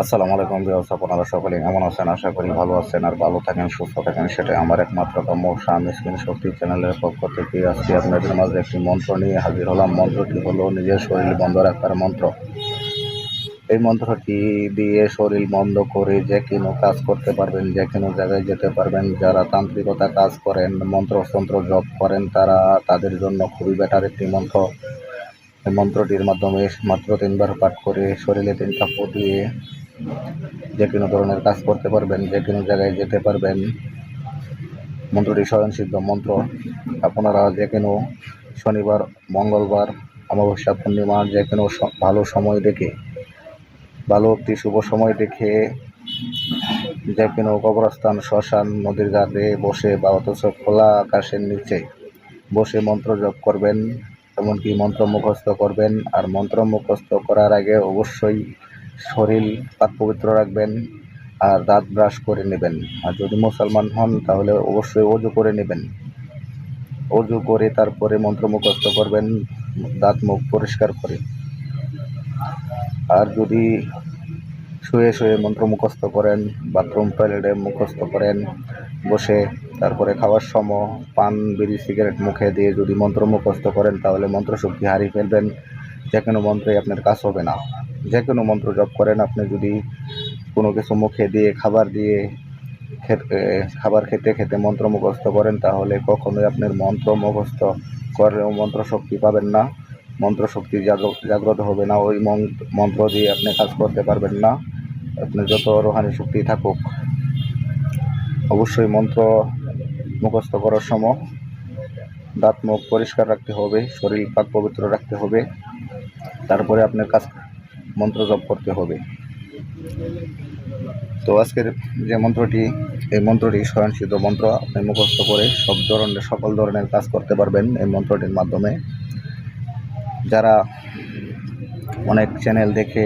আসসালামু আলাইকুম বিয়াস আপনারা সকলে কেমন আছেন? আশা করি ভালো আছেন আর ভালো থাকেন, সুস্থ থাকেন, সেটাই আমার একমাত্র কাম্য স্বামী স্ক্রিন শক্তি চ্যানেলের পক্ষ থেকে আজকে আপনাদের মাঝে একটি মন্ত্র নিয়ে হাজির হলাম। মন্ত্রটি হলো, নিজের শরীর বন্ধ রাখার মন্ত্র। এই মন্ত্রটি দিয়ে শরীর বন্ধ করে যে কোনো কাজ করতে পারবেন, যে কোনো জায়গায় যেতে পারবেন। যারা তান্ত্রিকতা কাজ করেন মন্ত্রতন্ত্র জপ করেন, তারা তাদের জন্য খুবই বেটার একটি মন্ত্র। মন্ত্রটির মাধ্যমে মাত্র তিনবার পাঠ করে শরীরে তিনটা ফু দিয়ে যে কোনো ধরনের কাজ করতে পারবেন, যে কোনো জায়গায় যেতে পারবেন। মন্ত্রটি স্বয়ংসিদ্ধ মন্ত্র। আপনারা যে কোনো শনিবার, মঙ্গলবার, অমাবস্যা, পূর্ণিমা যে কোনো ভালো সময় দেখে, ভালো একটি শুভ সময় দেখে যে কোনো কবরস্থান, শ্মশান, নদীর ঘাটে বসে বা অথচ খোলা আকাশের নিচে বসে মন্ত্র জপ করবেন। এমনকি মন্ত্র মুখস্থ করবেন। আর মন্ত্র মুখস্থ করার আগে অবশ্যই শরীর পাক পবিত্র রাখবেন আর দাঁত ব্রাশ করে নেবেন। আর যদি মুসলমান হন, তাহলে অবশ্যই অজু করে নেবেন। অজু করে তারপরে মন্ত্র মুখস্থ করবেন, দাঁত মুখ পরিষ্কার করে। আর যদি শুয়ে শুয়ে মন্ত্র মুখস্থ করেন, বাথরুম টয়লেটে মুখস্থ করেন, বসে তারপরে খাওয়ার সময় পান, বিড়ি, সিগারেট মুখে দিয়ে যদি মন্ত্র মুখস্থ করেন, তাহলে মন্ত্র শক্তি হারিয়ে ফেলবেন। যে কোনো মন্ত্রই আপনার কাজ হবে না। যে কোনো মন্ত্র জপ করেন আপনি যদি কোনো কিছু মুখে দিয়ে, খাবার দিয়ে খাবার খেতে খেতে মন্ত্র মুখস্থ করেন, তাহলে কখনোই আপনার মন্ত্র মুখস্থ করলেও মন্ত্র শক্তি পাবেন না। মন্ত্র শক্তি জাগ্র- জাগ্রত হবে না। ওই মন- মন্ত্র দিয়ে আপনি কাজ করতে পারবেন না। আপনার যত রোহানি শক্তি থাকুক, অবশ্যই মন্ত্র মুখস্থ করার সময় দাঁত মুখ পরিষ্কার রাখতে হবে, শরীর পাক পবিত্র রাখতে হবে, তারপরে আপনার কাজ মন্ত্র জপ করতে হবে। তো আজকের যে মন্ত্রটি, এই মন্ত্রটি স্বয়ংসিদ্ধ মন্ত্র, আপনি মুখস্থ করে সব ধরনের, সকল ধরনের কাজ করতে পারবেন এই মন্ত্রটির মাধ্যমে। যারা অনেক চ্যানেল দেখে,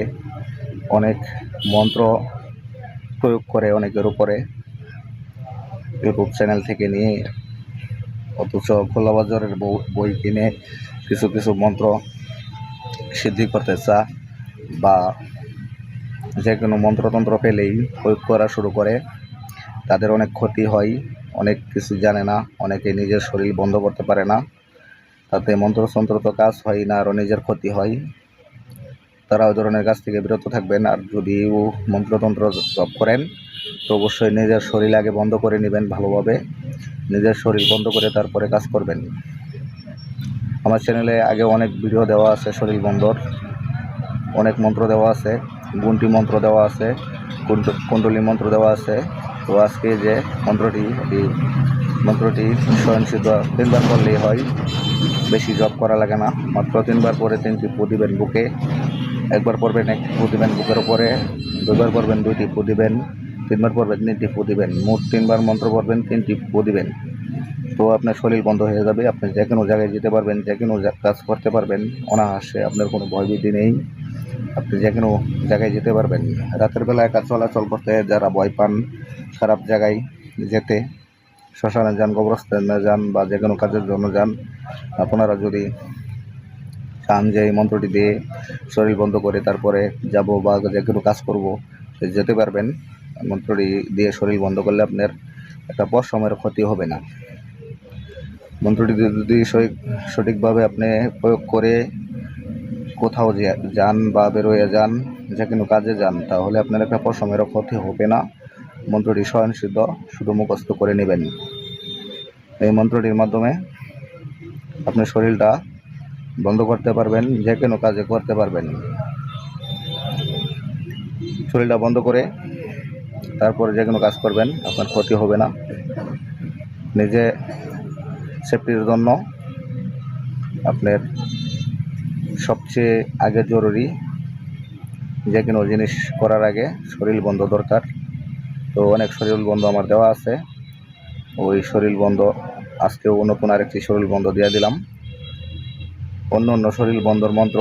অনেক মন্ত্র প্রয়োগ করে অনেকের উপরে ইউটিউব চ্যানেল থেকে নিয়ে অথচ খোলা বাজারের বই- কিনে কিছু কিছু মন্ত্র সিদ্ধি করতে চা বা যে কোনো মন্ত্রতন্ত্র পেলেই প্রয়োগ করা শুরু করে। তাদের অনেক ক্ষতি হয়, অনেক কিছু জানে না, অনেকে নিজের শরীর বন্ধ করতে পারে না। তাতে মন্ত্রতন্ত্র তো কাজ হয় না, আরও নিজের ক্ষতি হয়। তারা ওই ধরনের কাজ থেকে বিরত থাকবেন, আর যদি ও মন্ত্রতন্ত্র জপ করেন তো অবশ্যই নিজের শরীর আগে বন্ধ করে নেবেন ভালোভাবে। নিজের শরীর বন্ধ করে তারপরে কাজ করবেন। আমার চ্যানেলে আগে অনেক ভিডিও দেওয়া আছে শরীর বন্ধর। অনেক মন্ত্র দেওয়া আছে, গুন্টি মন্ত্র দেওয়া আছে, কুণ্ড- কুণ্ডলী মন্ত্র দেওয়া আছে। তো আজকে যে মন্ত্রটি, এই মন্ত্রটি স্বয়ংসিদ্ধ তিনবার করলেই হয়, বেশি জব করা লাগে না। মাত্র তিনবার পরে তিনটি পু দিবেন বুকে। একবার পড়বেন একটি পু দিবেন বুকের উপরে, দুইবার পড়বেন দুইটি পু দিবেন। তিনবার পড়বেন, তিনটি পু দিবেন, মোট তিনবার মন্ত্র পড়বেন, তিনটি পু দিবেন। তো আপনার শরীর বন্ধ হয়ে যাবে, আপনি যে কোনো জায়গায় যেতে পারবেন, যে কোনো কাজ করতে পারবেন, অনায়াসে আপনার কোনো ভয়ভীতি নেই। আপনি যে কোনো জায়গায় যেতে পারবেন। রাতের বেলা একা চলাচল করতে যারা ভয় পান, খারাপ জায়গায় যেতে, শ্মশানে যান, কবরস্থানে যান বা যে কোনো কাজের জন্য যান, আপনারা যদি চান যে এই মন্ত্রটি দিয়ে শরীর বন্ধ করে তারপরে যাব বা যে কোনো কাজ করব, যেতে পারবেন। মন্ত্রটি দিয়ে শরীর বন্ধ করলে আপনার একটা পর সময়ের ক্ষতি হবে না। মন্ত্রটি যদি সঠিকভাবে আপনি প্রয়োগ করে কোথাও যান বা বেরোয় যান, যে কোনো কাজে যান, তাহলে আপনার একটা পশমেরও ক্ষতি হবে না। মন্ত্রটি স্বয়ংসিদ্ধ, শুধু মুখস্থ করে নেবেন। এই মন্ত্রটির মাধ্যমে আপনি শরীরটা বন্ধ করতে পারবেন, যে কোনো কাজে করতে পারবেন। শরীরটা বন্ধ করে তারপরে যে কোনো কাজ করবেন, আপনার ক্ষতি হবে না। নিজে সেফটির জন্য আপনার সবচেয়ে আগে জরুরি যে কোনো জিনিস করার আগে শরীর বন্ধ দরকার। তো অনেক শরীর বন্ধ আমার দেওয়া আছে। ওই শরীর বন্ধ, আজকেও নতুন আরেকটি শরীর বন্ধ দিয়ে দিলাম। অন্য অন্য শরীর বন্ধর মন্ত্র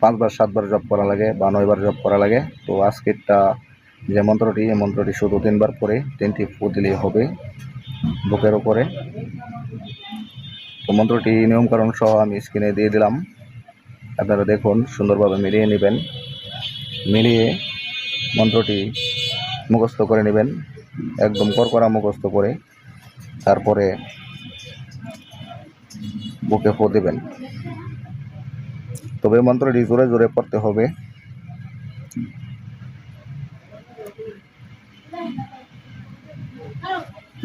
পাঁচবার, সাতবার জপ করা লাগে বা নয়বার জপ করা লাগে। তো আজকেরটা যে মন্ত্রটি, এই মন্ত্রটি শুধু তিনবার পরে তিনটি ফু দিলেই হবে বুকের ওপরে। তো মন্ত্রটি নিয়মকরণ সহ আমি স্ক্রিনে দিয়ে দিলাম। আপনারা দেখুন, সুন্দরভাবে মিলিয়ে নেবেন। মিলিয়ে মন্ত্রটি মুখস্থ করে নেবেন, একদম করকরা মুখস্থ করে তারপরে বুকে ফো দেবেন। তবে মন্ত্রটি জোরে জোরে পড়তে হবে।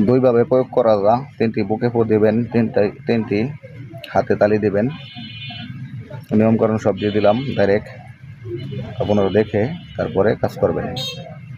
দুইভাবে প্রয়োগ করা যা, তিনটি বুকে ফু দেবেন, তিনটা, তিনটি হাতে তালি দেবেন। নিয়মকরণ সব দিয়ে দিলাম ডাইরেক্ট আপনারা দেখে তারপরে কাজ করবেন।